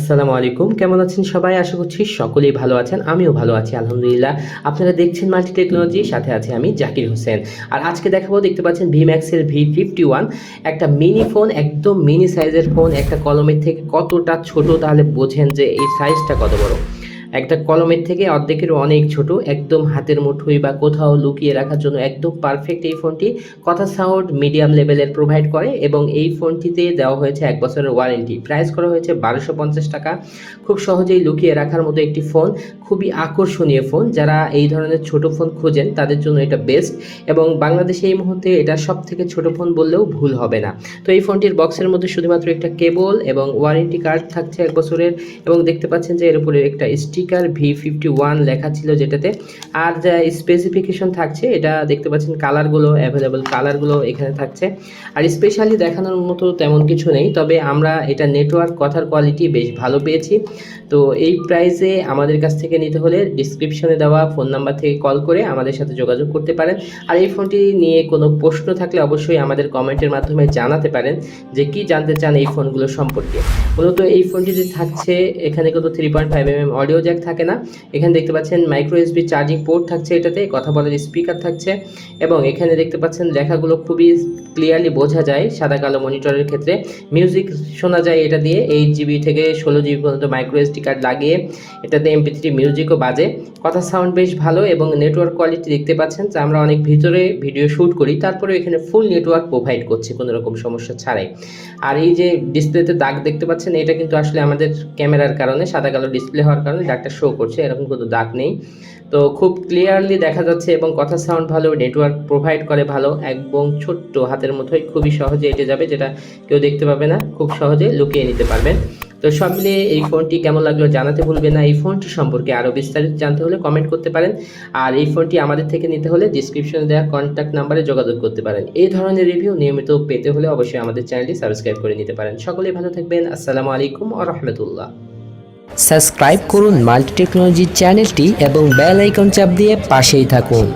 আসসালামু আলাইকুম। কেমন আছেন সবাই? আশা করছি সকলেই ভালো আছেন, আমিও ভালো আছি, আলহামদুলিল্লাহ। আপনারা দেখছেন মাল্টি টেকনোলজি সাথে আছে আমি জাকির হোসেন। আর আজকে দেখাবো, দেখতে পাচ্ছেন ভি ম্যাক্সের ভি ফিফটি ওয়ান একটা মিনি ফোন একদম মিনি সাইজের ফোন একটা কলমের থেকে কতটা ছোট, তাহলে বোঝেন যে এই সাইজটা কত বড়। একটা কলমের থেকে অর্ধেকেরও অনেক ছোট, একদম হাতের মুঠোই বা কোথাও লুকিয়ে রাখার জন্য একদম পারফেক্ট এই ফোনটি কথা সাউন্ড মিডিয়াম লেভেলের প্রোভাইড করে এবং এই ফোনটিতে দেওয়া হয়েছে এক বছরের ওয়ারেন্টি প্রাইস করা হয়েছে বারোশো পঞ্চাশ টাকা। খুব সহজেই লুকিয়ে রাখার মতো একটি ফোন খুবই আকর্ষণীয় ফোন যারা এই ধরনের ছোট ফোন খোঁজেন, তাদের জন্য এটা বেস্ট এবং বাংলাদেশে এই মুহূর্তে এটা সব থেকে ছোট ফোন বললেও ভুল হবে না। তো এই ফোনটির বক্সের মধ্যে শুধুমাত্র একটা কেবল এবং ওয়ারেন্টি কার্ড থাকছে এক বছরের এবং দেখতে পাচ্ছেন যে এর উপরে একটা স্টিকার ভি ফিফটি ওয়ান লেখা ছিল যেটাতে। আর যা স্পেসিফিকেশন থাকছে, এটা দেখতে পাচ্ছেন কালারগুলো অ্যাভেলেবল কালারগুলো এখানে থাকছে। আর স্পেশালি দেখানোর মতো তেমন কিছু নেই, তবে আমরা এটা নেটওয়ার্ক কথার কোয়ালিটি বেশ ভালো পেয়েছি। তো এই প্রাইসে আমাদের কাছ থেকে নিতে হলে ডিসক্রিপশনে দেওয়া ফোন নাম্বার থেকে কল করে আমাদের সাথে যোগাযোগ করতে পারেন। আর এই ফোনটি নিয়ে কোনো প্রশ্ন থাকলে অবশ্যই আমাদের কমেন্টের মাধ্যমে জানাতে পারেন যে কি জানতে চান এই ফোনগুলো সম্পর্কে। মূলত এই ফোনটিতে থাকছে, এখানে কোনো three point five M M audio থাকে না। এখানে দেখতে পাচ্ছেন মাইক্রো এসবি চার্জিং পোর্ট থাকছে এটাতে, কথা বলার স্পিকার থাকছে এবং এখানে দেখতে পাচ্ছেন লেখাগুলো খুবই ক্লিয়ারলি বোঝা যায় সাদা কালো মনিটরের ক্ষেত্রে। মিউজিক শোনা যায় এটা দিয়ে এইট জিবি থেকে ষোলো জিবি পর্যন্ত মাইক্রো এসডি কার্ড লাগিয়ে এটাতে এমপি থ্রি মিউজিকও বাজে। কথা সাউন্ড বেশ ভালো এবং নেটওয়ার্ক কোয়ালিটি দেখতে পাচ্ছেন। যে আমরা অনেক ভিতরে ভিডিও শ্যুট করি তারপরে এখানে ফুল নেটওয়ার্ক প্রোভাইড করছে কোনো রকম সমস্যা ছাড়াই। আর এই যে ডিসপ্লেতে দাগ দেখতে পাচ্ছেন, এটা কিন্তু আসলে আমাদের ক্যামেরার কারণে, সাদা কালো ডিসপ্লে হওয়ার কারণে দাগটা শো করছে, এরকম কোনো দাগ নেই। তো খুব ক্লিয়ারলি দেখা যাচ্ছে এবং কথা সাউন্ড ভালো নেটওয়ার্ক প্রোভাইড করে ভালো এবং ছোট্ট হাতের মতোই খুবই সহজে এটে যাবে, যেটা কেউ দেখতে পাবে না, খুব সহজে লুকিয়ে নিতে পারবেন। তো সব মিলিয়ে এই ফোনটি কেমন লাগল জানাতে ভুলবেন না। এই ফোনটি সম্পর্কে আরও বিস্তারিত জানতে হলে কমেন্ট করতে পারেন। আর এই ফোনটি আমাদের থেকে নিতে হলে ডিসক্রিপশনে দেওয়া কন্ট্যাক্ট নাম্বারে যোগাযোগ করতে পারেন। এই ধরনের রিভিউ নিয়মিত পেতে হলে অবশ্যই আমাদের চ্যানেলটি সাবস্ক্রাইব করে নিতে পারেন। সকলেই ভালো থাকবেন। আসসালামু আলাইকুম ও রহমতুল্লাহ। সাবস্ক্রাইব করুন মাল্টি টেকনোলজি চ্যানেলটি এবং বেল আইকন চাপ দিয়ে পাশেই থাকুন।